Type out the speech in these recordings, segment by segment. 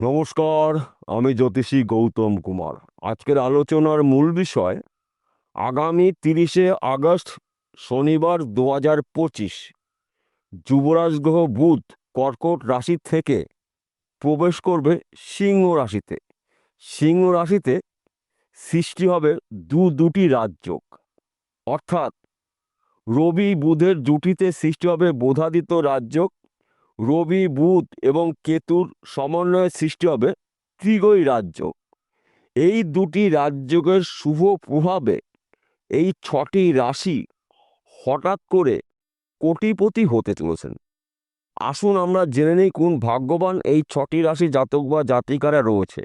নমস্কার, আমি জ্যোতিষী গৌতম কুমার। আজকের আলোচনার মূল বিষয়, আগামী তিরিশে আগস্ট, শনিবার দু হাজার পঁচিশ। যুবরাজ গ্রহ বুধ কর্কট রাশি থেকে প্রবেশ করবে সিংহ রাশিতে। সিংহ রাশিতে সৃষ্টি হবে দু দুটি রাজযোগ। অর্থাৎ রবি বুধের জুটিতে সৃষ্টি হবে বোধাদিত রাজযোগ রবি, বুধ এবং কেতুর সমন্বয়ে সৃষ্টি হবে ত্রিগই রাজ্য। এই দুটি রাজ্যের শুভ প্রভাবে এই ছটি রাশি হঠাৎ করে কোটিপতি হতে চলেছেন। আসুন আমরা জেনে নিই কোন ভাগ্যবান এই ছটি রাশি জাতক বা জাতিকারা রয়েছে।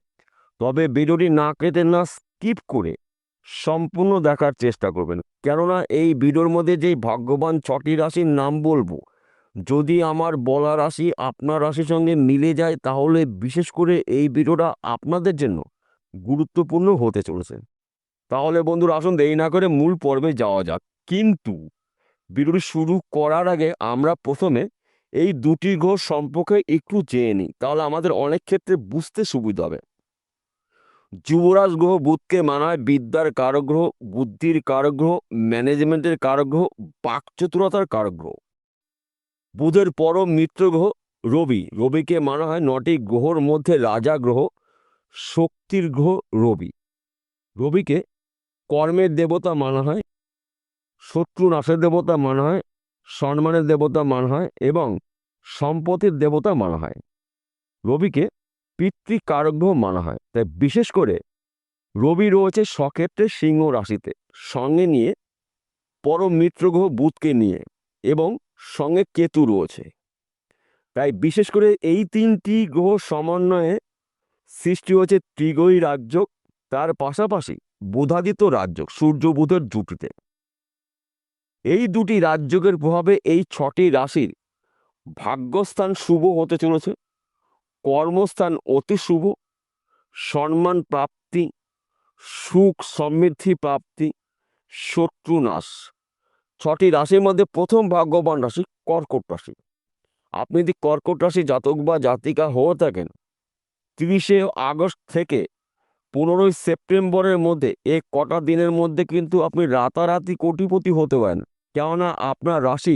তবে ভিডিওটি না কেটে না স্কিপ করে সম্পূর্ণ দেখার চেষ্টা করবেন। কেননা এই ভিডিওর মধ্যে যেই ভাগ্যবান ছটি রাশির নাম বলব যদি আমার বলা রাশি আপনার রাশির সঙ্গে মিলে যায়, তাহলে বিশেষ করে এই ভিডিওটা আপনাদের জন্য গুরুত্বপূর্ণ হতে চলেছে। তাহলে বন্ধুরা, আসুন দেরি না করে মূল পর্বে যাওয়া যাক। কিন্তু ভিডিওটি শুরু করার আগে আমরা প্রথমে এই দুটি গ্রহ সম্পর্কে একটু জেনে নিই। তাহলে আমাদের অনেক ক্ষেত্রে বুঝতে সুবিধা হবে। যুবরাজ গ্রহ বুধকে মানায়, বিদ্যার কারগ্রহ, বুদ্ধির কারগ্রহ, ম্যানেজমেন্টের কারগ্রহ, বাকচতুরতার কারক গ্রহ বুধের পরম মিত্র গ্রহ রবি। রবিকে মানা হয় নটি গ্রহর মধ্যে রাজা গ্রহ, শক্তির গ্রহ রবি। রবিকে কর্মের দেবতা মানা হয় শত্রু নাশের দেবতা মানা হয়, সম্মানের দেবতা মানা হয় এবং সম্পত্তির দেবতা মানা হয়। রবিকে পিতৃকারক গ্রহ মানা হয়। তাই বিশেষ করে রবি রয়েছে সক্ষেত্রে সিংহ রাশিতে। সঙ্গে নিয়ে পরম মিত্রগ্রহ বুধকে নিয়ে এবং সঙ্গে কেতু রয়েছে। তাই বিশেষ করে এই তিনটি গ্রহ সমন্বয়ে সৃষ্টি হয়েছে ত্রিগই রাজ্য তার পাশাপাশি বুধাদিত্য রাজ্য সূর্য, বুধের জুটিতে এই দুটি রাজ্যের প্রভাবে এই ছটি রাশির ভাগ্যস্থান শুভ হতে চলেছে, কর্মস্থান অতি শুভ, সম্মান প্রাপ্তি, সুখ সমৃদ্ধি প্রাপ্তি, শত্রু নাশ। ছটি রাশির মধ্যে প্রথম ভাগ্যবান রাশি কর্কট রাশি। আপনি যদি কর্কট রাশি জাতক বা জাতিকা হয়ে থাকেন, তিরিশে আগস্ট থেকে পনেরোই সেপ্টেম্বরের মধ্যে এই কটা দিনের মধ্যে কিন্তু আপনি রাতারাতি কোটিপতি হতে পারেন। কেননা আপনার রাশি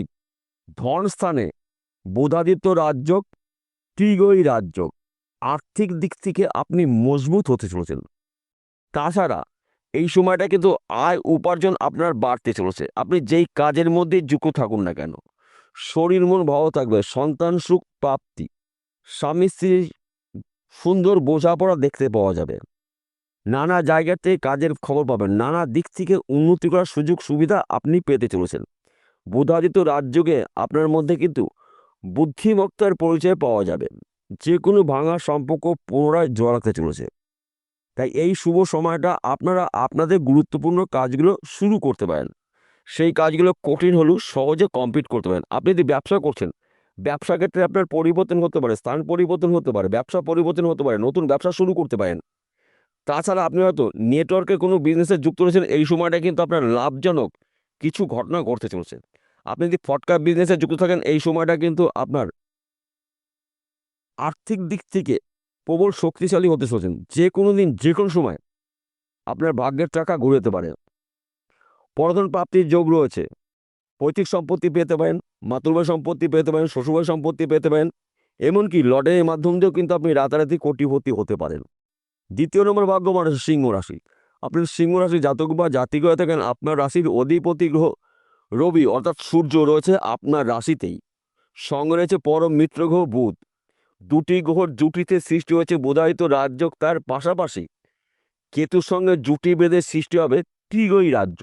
ধন স্থানে বোধাদিত্য রাজ্য ত্রিগই রাজ্য আর্থিক দিক থেকে আপনি মজবুত হতে চলেছেন। তাছাড়া এই সময়টা কিন্তু আয় উপার্জন আপনার বাড়তে চলেছে। আপনি যেই কাজের মধ্যে যুক্ত থাকুন না কেন, শরীর মন ভালো থাকবে, সন্তান সুখ প্রাপ্তি, স্বামী স্ত্রীর সুন্দর বোঝাপড়া দেখতে পাওয়া যাবে। নানা জায়গা থেকে কাজের খবর পাবেন, নানা দিক থেকে উন্নতি করার সুযোগ সুবিধা আপনি পেতে চলেছেন। বুধাদিত্য রাজযোগে আপনার মধ্যে কিন্তু বুদ্ধিমত্তার পরিচয় পাওয়া যাবে। যে কোনো ভাঙা সম্পর্ক পুনরায় জড়াতে চলেছে। তাই এই শুভ সময়টা আপনারা আপনাদের গুরুত্বপূর্ণ কাজগুলো শুরু করতে পারেন। সেই কাজগুলো কঠিন হলেও সহজে কমপ্লিট করতে পারেন। আপনি যদি ব্যবসা করছেন, ব্যবসা ক্ষেত্রে আপনার পরিবর্তন হতে পারে, স্থান পরিবর্তন হতে পারে, ব্যবসা পরিবর্তন হতে পারে, নতুন ব্যবসা শুরু করতে পারেন। তাছাড়া আপনি হয়তো নেটওয়ার্কে কোনো বিজনেসে যুক্ত রয়েছেন, এই সময়টা কিন্তু আপনার লাভজনক কিছু ঘটনা ঘটতে চলছে। আপনি যদি ফটকা বিজনেসে যুক্ত থাকেন, এই সময়টা কিন্তু আপনার আর্থিক দিক থেকে প্রবল শক্তিশালী হতে চলেছেন। যে কোনো দিন, যে কোনো সময় আপনার ভাগ্যের টাকা ঘুরেতে পারে। পরধন প্রাপ্তির যোগ রয়েছে। পৈতৃক সম্পত্তি পেতে পারেন মাতৃভাই সম্পত্তি পেতে পারেন শ্বশুরভাই সম্পত্তি পেতে পারেন, এমনকি লটারির মাধ্যম দিয়েও কিন্তু আপনি রাতারাতি কোটিপতি হতে পারেন। দ্বিতীয় নম্বর ভাগ্য মানুষ সিংহ রাশি। আপনি সিংহ রাশি জাতক বা জাতিক থাকেন, আপনার রাশির অধিপতি গ্রহ রবি, অর্থাৎ সূর্য রয়েছে আপনার রাশিতেই। সঙ্গে রয়েছে পরম মিত্র গ্রহ বুধ। দুটি গ্রহর জুটিতে সৃষ্টি হয়েছে, বোধায়িত রাজ্য তার পাশাপাশি। কেতুর সঙ্গে জুটি বেঁধে সৃষ্টি হবে ত্রিগই রাজ্য।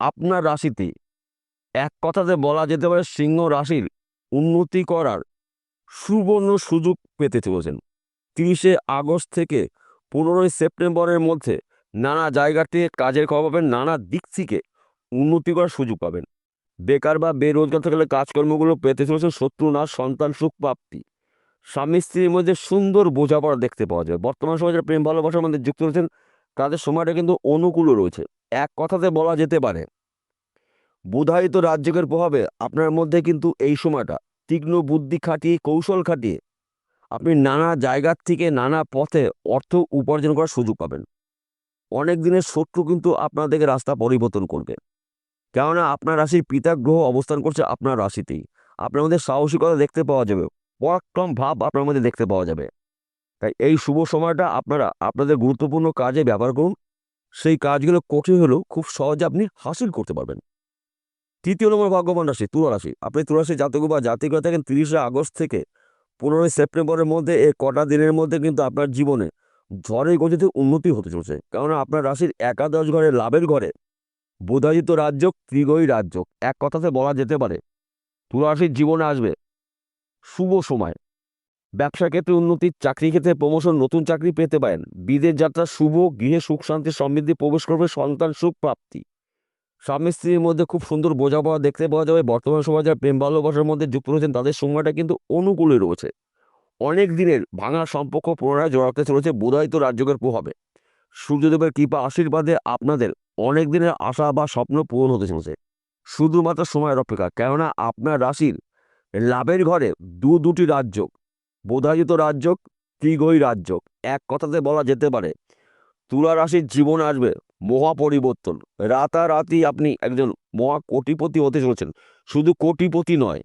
আপনার রাশিতে এক কথাতে বলা যেতে পারে সিংহ রাশির উন্নতি করার সুবর্ণ সুযোগ পেতে চলেছেন। তিরিশে আগস্ট থেকে পনেরোই সেপ্টেম্বরের মধ্যে নানা জায়গা থেকে কাজের খবর পাবেন, নানা দিক থেকে উন্নতি করার সুযোগ পাবেন। বেকার বা বেরোজগার থাকলে কাজকর্মগুলো পেতে চলেছেন শত্রু না, সন্তান সুখ প্রাপ্তি। স্বামী স্ত্রীর মধ্যে সুন্দর বোঝাপড়া দেখতে পাওয়া যায়। বর্তমান সময়ে যারা প্রেম ভালোবাসার মধ্যে যুক্ত রয়েছেন, তাদের সময়টা কিন্তু অনুকূলও রয়েছে। এক কথাতে বলা যেতে পারে, বুধায়িত রাজ্যের প্রভাবে আপনার মধ্যে কিন্তু এই সময়টা তীক্ষ্ণ বুদ্ধি খাটিয়ে, কৌশল খাটিয়ে আপনি নানা জায়গার থেকে নানা পথে অর্থ উপার্জন করার সুযোগ পাবেন। অনেক দিনের শত্রু কিন্তু আপনাদেরকে রাস্তা পরিবর্তন করবে। কেননা আপনার রাশির পিতা গ্রহ অবস্থান করছে আপনার রাশিতেই। আপনার মধ্যে সাহসিকতা দেখতে পাওয়া যাবে। পরাক্রম ভাব আপনার মধ্যে দেখতে পাওয়া যাবে। তাই এই শুভ সময়টা আপনারা, আপনাদের গুরুত্বপূর্ণ কাজে ব্যবহার করুন। সেই কাজগুলো কঠিন হলেও খুব সহজে আপনি হাসিল করতে পারবেন। তৃতীয় নম্বর ভাগ্যবান রাশি, তুলা রাশি। আপনি তুলা রাশি জাতক বা জাতিকা থাকেন তিরিশে আগস্ট থেকে পনেরোই সেপ্টেম্বরের মধ্যে এই কটা দিনের মধ্যে কিন্তু আপনার জীবনে ঝড়ের গতিতে উন্নতি হতে চলছে। কারণ আপনার রাশির একাদশ ঘরে, লাভের ঘরে বোধাজিত রাজ্য ত্রিগয়ী রাজ্য এক কথাতে বলা যেতে পারে, তুলা রাশির জীবনে আসবে শুভ সময়। ব্যবসা ক্ষেত্রে উন্নতি, চাকরি ক্ষেত্রে প্রমোশন নতুন চাকরি পেতে পারেন। বিদেশ যাত্রা শুভ, গৃহে সুখ, শান্তি, সমৃদ্ধি, প্রবেশ করবে, সন্তান, সুখ, প্রাপ্তি। স্বামী স্ত্রীর মধ্যে খুব সুন্দর বোঝাপড়া দেখতে পাওয়া যাবে। বর্তমান সময় যারা প্রেম, ভালোবাসার মধ্যে যুক্ত রয়েছেন। তাদের সময়টা কিন্তু অনুকূলে রয়েছে। অনেক দিনের ভাঙা সম্পর্ক পুনরায় জড়াতে চলেছে। বোধায়িত রাজ্যকের প্রভাবে। সূর্যদেবের কৃপা, আশীর্বাদে আপনাদের অনেক দিনের আশা বা স্বপ্ন পূরণ হতে চলেছে। শুধুমাত্র সময়ের অপেক্ষা। কেননা আপনার রাশির লাভের ঘরে দু দুটি রাজ্য বোধায়িত রাজ্য ত্রিগয়ী রাজ্য এক কথাতে বলা যেতে পারে, তুলা রাশির জীবন আসবে মহা পরিবর্তন রাতারাতি আপনি একজন মহা কোটিপতি হতে চলেছেন। শুধু কোটিপতি নয়,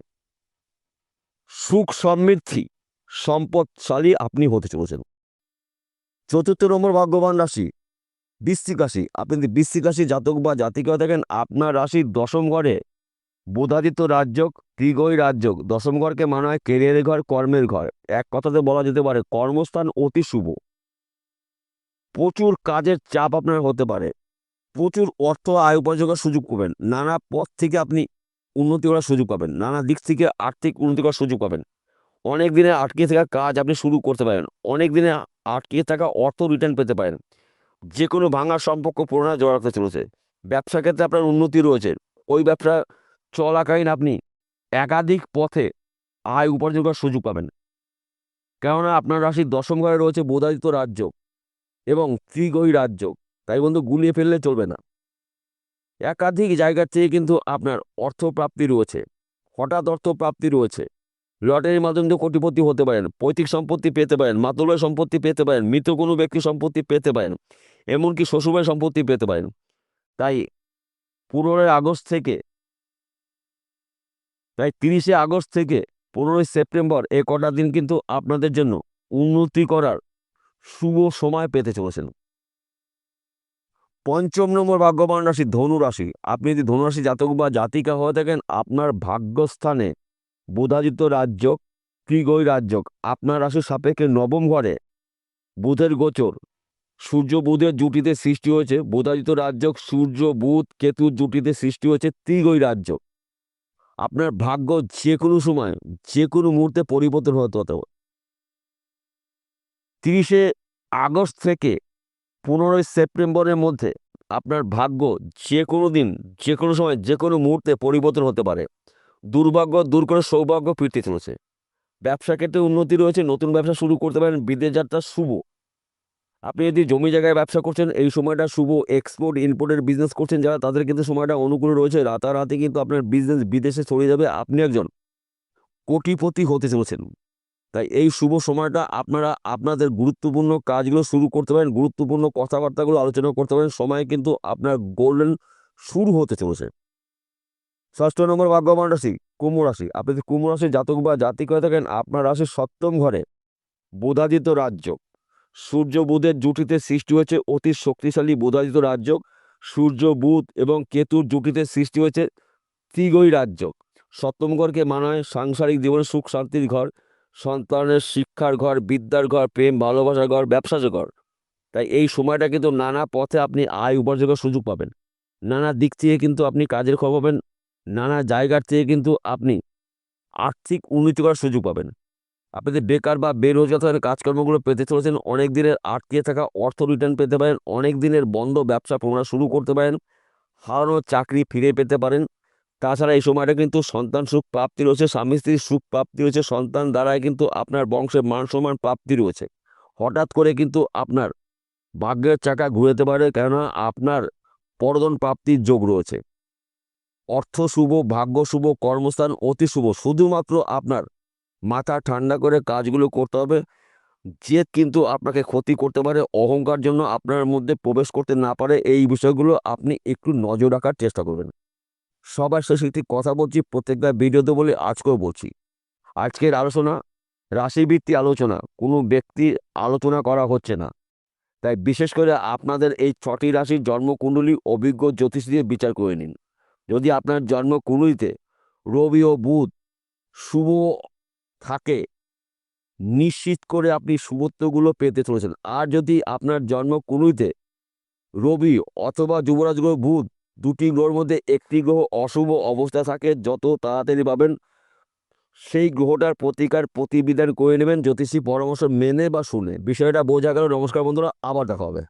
সুখ সমৃদ্ধি, সম্পদশালী আপনি হতে চলেছেন। চতুর্থ নম্বর ভাগ্যবান রাশি, বৃশ্চিক রাশি। আপনি যদি বৃশ্চিক রাশি জাতক বা জাতিকা দেখেন আপনার রাশির দশম ঘরে বোধাদিত্য রাজ্য ত্রিগয় রাজ্য দশম ঘরকে মানা হয় কেরিয়ারের ঘর, কর্মের ঘর। এক কথাতে বলা যেতে পারে, কর্মস্থান অতি শুভ। প্রচুর কাজের চাপ আপনার হতে পারে। প্রচুর অর্থ আয় উপার্জনের সুযোগ পাবেন। নানা পথ থেকে আপনি উন্নতি করার সুযোগ পাবেন। নানা দিক থেকে আর্থিক উন্নতি করার সুযোগ পাবেন। অনেক দিনে আটকে থাকা কাজ আপনি শুরু করতে পারেন। অনেক দিনে আটকে থাকা অর্থ রিটার্ন পেতে পারেন। যে কোনো ভাঙা সম্পর্ক পুনরায় জড়াতে চলেছে। ব্যবসা ক্ষেত্রে আপনার উন্নতি রয়েছে। ওই ব্যবসা চলাকালীন আপনি একাধিক পথে আয় উপার্জন করার সুযোগ পাবেন। কেননা আপনার রাশির দশম ঘরে রয়েছে বোধাদিত রাজ্য এবং ত্রিগয়ী রাজ্য। তাই বন্ধু, গুলিয়ে ফেললে চলবে না। একাধিক জায়গার থেকে কিন্তু আপনার অর্থপ্রাপ্তি রয়েছে। হঠাৎ অর্থপ্রাপ্তি রয়েছে। লটারির মাধ্যমে কোটিপতি হতে পারেন, পৈতৃক সম্পত্তি পেতে পারেন মাতুলের সম্পত্তি পেতে পারেন, মৃত কোনো ব্যক্তি সম্পত্তি পেতে পারেন, এমনকি শ্বশুরের সম্পত্তি পেতে পারেন। তাই পনেরোই আগস্ট থেকে তাই তিরিশে আগস্ট থেকে পনেরোই সেপ্টেম্বর এ কটা দিন কিন্তু আপনাদের জন্য উন্নতি করার শুভ সময় পেতে চলেছেন। পঞ্চম নম্বর ভাগ্যবান রাশি ধনুরাশি আপনি যদি ধনুরাশি জাতক বা জাতিকা হয়ে থাকেন, আপনার ভাগ্যস্থানে বুধাদিত্য রাজ্য ত্রিগৈ রাজ্য আপনার রাশির সাপেক্ষে নবম ঘরে বুধের গোচর। সূর্য বুধের জুটিতে সৃষ্টি হয়েছে। বুধাদিত্য রাজ্য সূর্য বুধ কেতুর জুটিতে সৃষ্টি হয়েছে ত্রিগৈ রাজ্য আপনার ভাগ্য যে কোনো সময় যে কোনো মুহূর্তে পরিবর্তন হতে হতে। তিরিশে আগস্ট থেকে পনেরোই সেপ্টেম্বরের মধ্যে আপনার ভাগ্য যে কোনো দিন যে কোনো সময় যে কোনো মুহূর্তে পরিবর্তন হতে পারে। দুর্ভাগ্য দূর করে সৌভাগ্য ফিরতে চলেছে। ব্যবসা ক্ষেত্রে উন্নতি রয়েছে, নতুন ব্যবসা শুরু করতে পারেন, বিদেশ যাত্রা শুভ। আপনি যদি জমি জায়গায় ব্যবসা করছেন, এই সময়টা শুভ এক্সপোর্ট ইম্পোর্টের বিজনেস করছেন যারা, তাদের কিন্তু সময়টা অনুকূল রয়েছে। রাতারাতি কিন্তু আপনার বিজনেস বিদেশে ছড়িয়ে যাবে। আপনি একজন কোটিপতি হতে চলেছেন। তাই এই শুভ সময়টা আপনারা আপনাদের গুরুত্বপূর্ণ কাজগুলো শুরু করতে পারেন, গুরুত্বপূর্ণ কথাবার্তাগুলো আলোচনা করতে পারেন। সময় কিন্তু আপনার গোল্ডেন শুরু হতে চলেছে। ষষ্ঠ নম্বর ভাগ্যবান রাশি, কুম্ভ রাশি। আপনি যদি কুম্ভ রাশির জাতক বা জাতিক হয়ে থাকেন, আপনার রাশির সপ্তম ঘরে বোধাদিত রাজ্য। সূর্য বুধের জুটিতে সৃষ্টি হয়েছে অতি শক্তিশালী বোধাদিত রাজ্য। সূর্য বুধ এবং কেতুর জুটিতে সৃষ্টি হয়েছে ত্রিগৈ রাজ্য। সপ্তম ঘরকে সাংসারিক জীবনে সুখ, শান্তির ঘর, সন্তানের শিক্ষার ঘর, বিদ্যার ঘর, প্রেম, ভালোবাসার ঘর, ব্যবসার ঘর। তাই এই সময়টা কিন্তু নানা পথে আপনি আয় উপার্জনের সুযোগ পাবেন। নানা দিক থেকে কিন্তু আপনি কাজের খবর পাবেন। নানা জায়গার থেকে কিন্তু আপনি আর্থিক উন্নতি করার সুযোগ পাবেন। আপনি যদি বেকার বা বেরোজগার কাজকর্মগুলো পেতে চলেছেন, অনেক দিনের আটকে থাকা অর্থ রিটার্ন পেতে পারেন, অনেক দিনের বন্ধ ব্যবসা পুনরায় শুরু করতে পারেন, হারানো চাকরি ফিরে পেতে পারেন। তাছাড়া এই সময়টা কিন্তু সন্তান সুখ প্রাপ্তি রয়েছে, স্বামী স্ত্রীর সুখ প্রাপ্তি রয়েছে, সন্তান দ্বারাই কিন্তু আপনার বংশের মান সম্মান প্রাপ্তি রয়েছে। হঠাৎ করে কিন্তু আপনার ভাগ্যের চাকা ঘুরেতে পারে, কেননা আপনার পরদন প্রাপ্তির যোগ রয়েছে। অর্থ শুভ, ভাগ্য শুভ, কর্মস্থান অতি শুভ, শুধুমাত্র আপনার মাথা ঠান্ডা করে কাজগুলো করতে হবে। জেদ কিন্তু আপনাকে ক্ষতি করতে পারে, অহংকার জন্য আপনার মধ্যে প্রবেশ করতে না পারে, এই বিষয়গুলো আপনি একটু নজর রাখার চেষ্টা করবেন। সবার শেষে একটি কথা বলছি প্রত্যেকটা ভিডিওতে বলে, আজকেও বলছি। আজকের আলোচনা, রাশিভিত্তিক আলোচনা, কোনো ব্যক্তির আলোচনা করা হচ্ছে না। তাই বিশেষ করে আপনাদের এই ছটি রাশির জন্মকুণ্ডলী অভিজ্ঞ জ্যোতিষ দিয়ে বিচার করে নিন। যদি আপনার জন্মকুণ্ডলিতে রবি ও বুধ শুভ থাকে, নিশ্চিত করে আপনি শুভত্বগুলো পেতে চলেছেন। আর যদি আপনার জন্মকুণ্ডলিতে রবি অথবা যুবরাজ গ্রহ বুধ, দুটি গ্রহের মধ্যে একটি গ্রহ অশুভ অবস্থা থাকে, যত তাড়াতাড়ি পাবেন, সেই গ্রহটার প্রতিকার প্রতিবিধান করে নেবেন। জ্যোতিষী পরামর্শ মেনে বা শুনে। বিষয়টা বোঝা গেল। নমস্কার বন্ধুরা, আবার দেখা হবে।